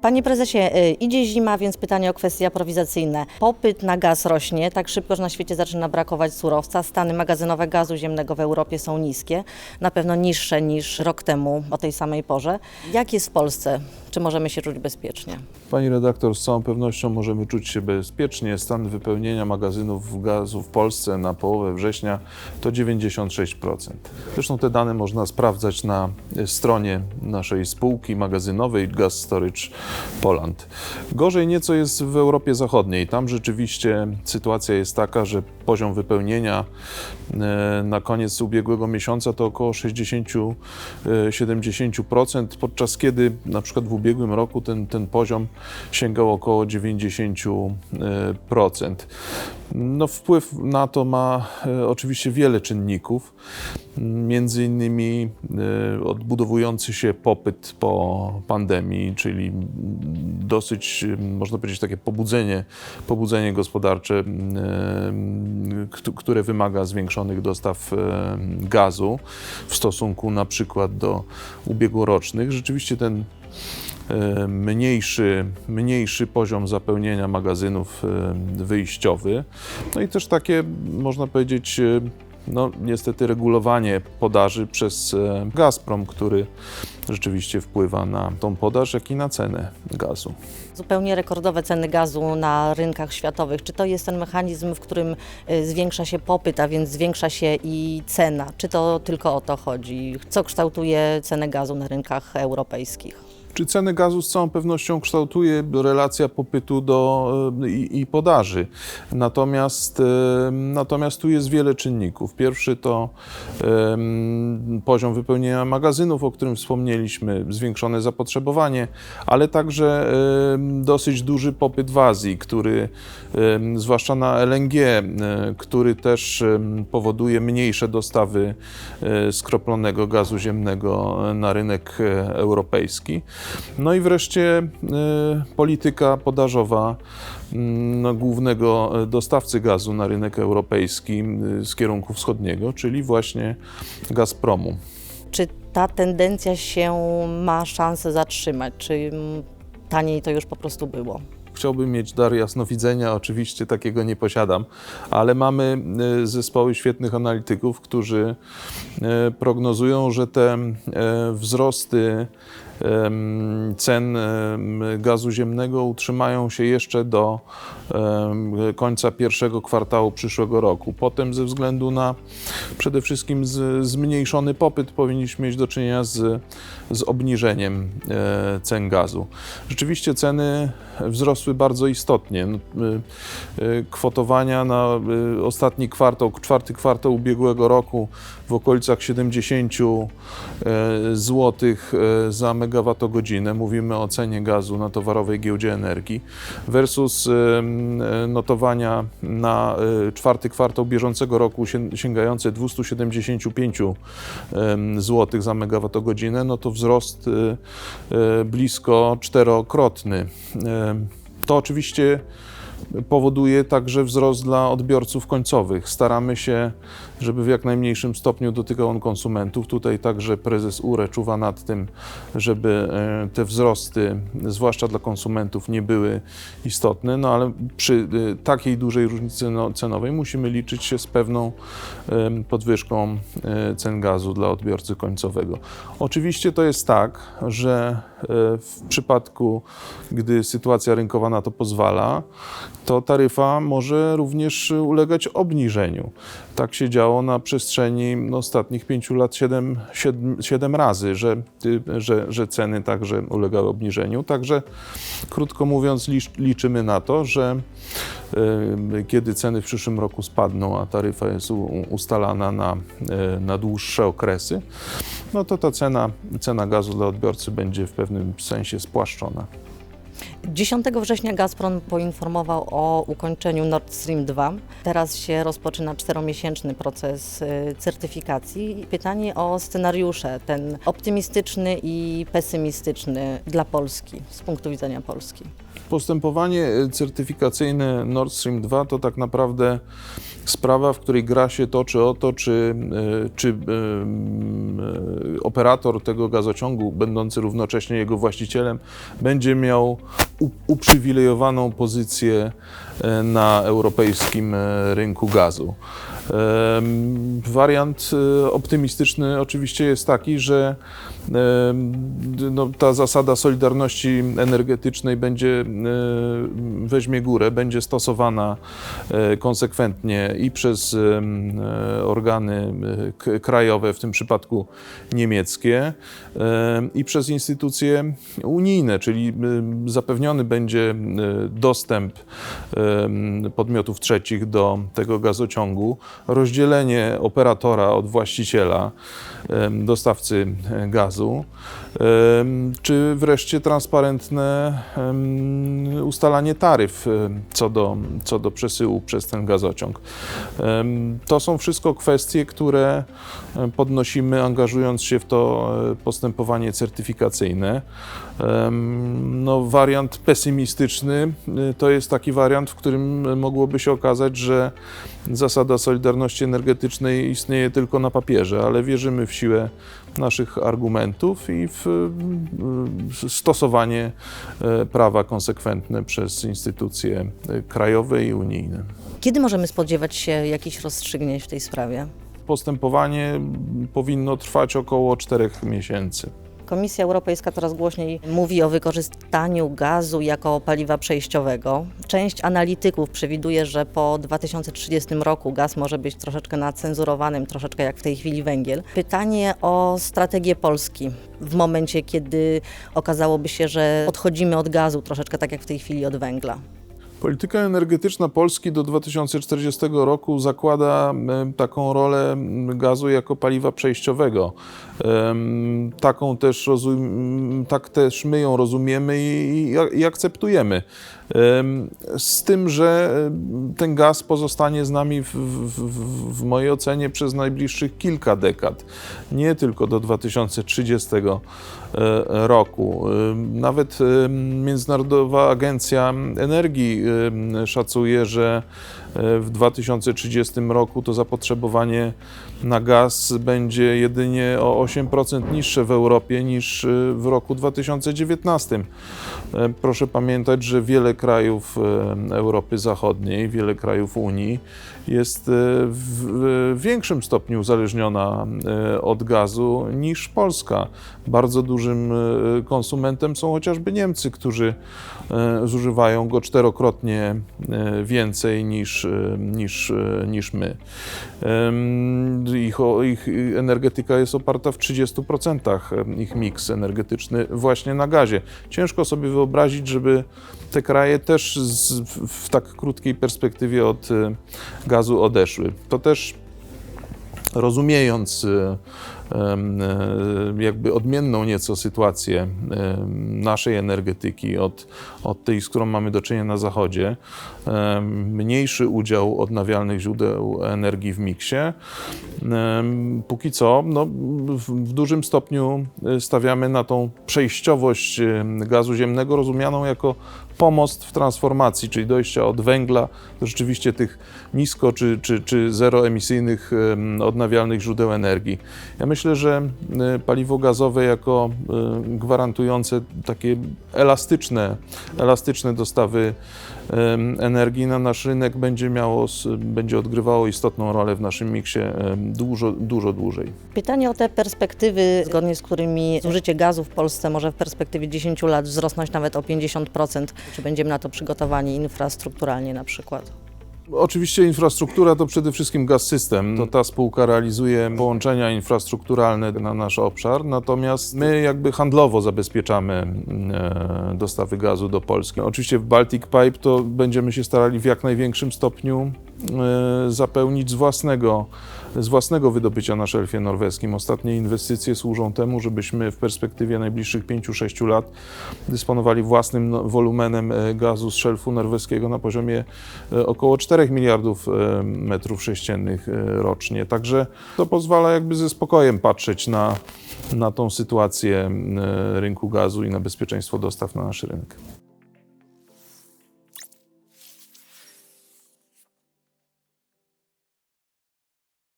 Panie prezesie, y, idzie zima, więc pytanie o kwestie aprowizacyjne. Popyt na gaz rośnie tak szybko, że na świecie zaczyna brakować surowca. Stany magazynowe gazu ziemnego w Europie są niskie, na pewno niższe niż rok temu o tej samej porze. Jak jest w Polsce? Czy możemy się czuć bezpiecznie? Pani redaktor, z całą pewnością możemy czuć się bezpiecznie. Stan wypełnienia magazynów gazu w Polsce na połowę września to 96%. Zresztą te dane można sprawdzać na stronie naszej spółki magazynowej Gas Storage Poland. Gorzej nieco jest w Europie Zachodniej. Tam rzeczywiście sytuacja jest taka, że poziom wypełnienia e, na koniec ubiegłego miesiąca to około 60-70%, podczas kiedy na przykład w ubiegłym roku ten, ten poziom sięgał około 90%. No, wpływ na to ma e, oczywiście wiele czynników, między innymi e, odbudowujący się popyt po pandemii, czyli dosyć, można powiedzieć, takie pobudzenie, pobudzenie gospodarcze, kt- które wymaga zwiększonych dostaw gazu w stosunku na przykład do ubiegłorocznych. Rzeczywiście ten mniejszy, mniejszy poziom zapełnienia magazynów wyjściowy. No i też takie, można powiedzieć, no niestety regulowanie podaży przez e, Gazprom, który rzeczywiście wpływa na tą podaż, jak i na cenę gazu. Zupełnie rekordowe ceny gazu na rynkach światowych. Czy to jest ten mechanizm, w którym y, zwiększa się popyt, a więc zwiększa się i cena? Czy to tylko o to chodzi? Co kształtuje cenę gazu na rynkach europejskich? Czy ceny gazu z całą pewnością kształtuje relacja popytu do, e, i, i podaży. Natomiast, e, natomiast tu jest wiele czynników. Pierwszy to em, poziom wypełnienia magazynów, o którym wspomnieliśmy, zwiększone zapotrzebowanie, ale także em, dosyć duży popyt w Azji, który em, zwłaszcza na LNG, e, który też em, powoduje mniejsze dostawy e, skroplonego gazu ziemnego na rynek europejski. No i wreszcie y, polityka podażowa mm, no, głównego e, dostawcy gazu na rynek europejski y, z kierunku wschodniego, czyli właśnie Gazpromu. Czy ta tendencja się ma szansę zatrzymać? Czy mm, taniej to już po prostu było? Chciałbym mieć dar jasnowidzenia, oczywiście takiego nie posiadam, ale mamy zespoły świetnych analityków, którzy prognozują, że te e, wzrosty cen gazu ziemnego utrzymają się jeszcze do końca pierwszego kwartału przyszłego roku. Potem ze względu na przede wszystkim z, zmniejszony popyt powinniśmy mieć do czynienia z, z obniżeniem e, cen gazu. Rzeczywiście ceny wzrosły bardzo istotnie. No, y, y, Kwotowania na ostatni kwartał, czwarty kwartał ubiegłego roku w okolicach 70 zł za megawattogodzinę. Mówimy o cenie gazu na towarowej giełdzie energii versus y, notowania na y, czwarty kwartał bieżącego roku się- sięgające 275 zł za megawattogodzinę, no to wzrost y, blisko czterokrotny. To oczywiście powoduje także wzrost dla odbiorców końcowych. Staramy się, żeby w jak najmniejszym stopniu dotykał on konsumentów. Tutaj także prezes URE czuwa nad tym, żeby e, te wzrosty, zwłaszcza dla konsumentów, nie były istotne, no ale przy e, takiej dużej różnicy no- cenowej musimy liczyć się z pewną podwyżką e, cen gazu dla odbiorcy końcowego. Oczywiście to jest tak, że w przypadku, gdy sytuacja rynkowa na to pozwala, to taryfa może również ulegać obniżeniu. Tak się działo na przestrzeni no, ostatnich pięciu lat siedem, siedm, siedem razy, że, y, że, że ceny także ulegały obniżeniu. Także krótko mówiąc, licz, liczymy na to, że kiedy ceny w przyszłym roku spadną, a taryfa jest ustalana na, y, na dłuższe okresy, no to ta cena, cena gazu dla odbiorcy będzie w pewnym sensie spłaszczona. 10 września Gazprom poinformował o ukończeniu Nord Stream 2. Teraz się rozpoczyna czteromiesięczny proces y, certyfikacji. Pytanie o scenariusze, ten optymistyczny i pesymistyczny dla Polski, z punktu widzenia Polski. Postępowanie e, certyfikacyjne Nord Stream 2 to tak naprawdę sprawa, w której gra się toczy o to, czy, e, czy operator tego gazociągu, będący równocześnie jego właścicielem, będzie miał uprzywilejowaną pozycję e, na europejskim e, rynku gazu. Wariant e, optymistyczny oczywiście jest taki, że no, ta zasada solidarności energetycznej będzie e, weźmie górę, będzie stosowana e, konsekwentnie i przez e, organy krajowe, w tym przypadku niemieckie, em, i przez instytucje unijne, czyli zapewniony będzie dostęp podmiotów trzecich do tego gazociągu, rozdzielenie operatora od właściciela, dostawcy e, gazu, czy wreszcie transparentne ustalanie taryf co do, co do przesyłu przez ten gazociąg. To są wszystko kwestie, które e, podnosimy, angażując się w to e, postępowanie certyfikacyjne. No, wariant pesymistyczny y, to jest taki wariant, w którym mogłoby się okazać, że zasada solidarności energetycznej istnieje tylko na papierze, ale wierzymy w siłę naszych argumentów i w stosowanie e, prawa konsekwentne przez instytucje e, krajowe i unijne. Kiedy możemy spodziewać się jakichś rozstrzygnięć w tej sprawie? Postępowanie powinno trwać około czterech miesięcy. Komisja Europejska coraz głośniej mówi o wykorzystaniu gazu jako paliwa przejściowego. Część analityków przewiduje, że po 2030 roku gaz może być troszeczkę nacenzurowanym, troszeczkę jak w tej chwili węgiel. Pytanie o strategię Polski w momencie, kiedy okazałoby się, że odchodzimy od gazu troszeczkę tak jak w tej chwili od węgla. Polityka energetyczna Polski do 2040 roku zakłada taką rolę gazu jako paliwa przejściowego. Taką też tak też my ją rozumiemy i, i akceptujemy. Z tym, że ten gaz pozostanie z nami w, w, w, mojej ocenie przez najbliższych kilka dekad, nie tylko do 2030 e, roku. Nawet Międzynarodowa Agencja Energii szacuje, że w 2030 roku to zapotrzebowanie na gaz będzie jedynie o 8% niższe w Europie niż e, w roku 2019. E, Proszę pamiętać, że wiele krajów e, Europy Zachodniej, wiele krajów Unii jest e, w większym stopniu uzależniona od gazu niż Polska. Bardzo dużym konsumentem są chociażby Niemcy, którzy zużywają go czterokrotnie więcej niż, niż, e, niż my. Ich, ich energetyka jest oparta w 30% ich miks energetyczny właśnie na gazie. Ciężko sobie wyobrazić, żeby te kraje też z, w, tak krótkiej perspektywie od e, gazu odeszły. To też rozumiejąc e, jakby odmienną nieco sytuację naszej energetyki od, od tej, z którą mamy do czynienia na Zachodzie, mniejszy udział odnawialnych źródeł energii w miksie, póki co no, w, dużym stopniu e, stawiamy na tą przejściowość gazu ziemnego rozumianą jako pomost w transformacji, czyli dojścia od węgla do rzeczywiście tych nisko czy, czy, czy zeroemisyjnych em, odnawialnych źródeł energii. Ja myślę, że e, paliwo gazowe jako e, gwarantujące takie elastyczne, elastyczne dostawy energii na nasz rynek będzie miało, będzie odgrywało istotną rolę w naszym miksie dużo, dużo dłużej. Pytanie o te perspektywy, zgodnie z którymi zużycie gazu w Polsce może w perspektywie 10 lat wzrosnąć nawet o 50%. Czy będziemy na to przygotowani infrastrukturalnie na przykład? Oczywiście infrastruktura to przede wszystkim Gaz System. To ta spółka realizuje połączenia infrastrukturalne na nasz obszar, natomiast my jakby handlowo zabezpieczamy e, dostawy gazu do Polski. Oczywiście w Baltic Pipe to będziemy się starali w jak największym stopniu zapełnić z własnego, z własnego wydobycia na szelfie norweskim. Ostatnie inwestycje służą temu, żebyśmy w perspektywie najbliższych 5-6 lat dysponowali własnym no, wolumenem e, gazu z szelfu norweskiego na poziomie e, około 4 miliardów e, metrów sześciennych e, rocznie. Także to pozwala jakby ze spokojem patrzeć na, na tą sytuację e, rynku gazu i na bezpieczeństwo dostaw na nasz rynek.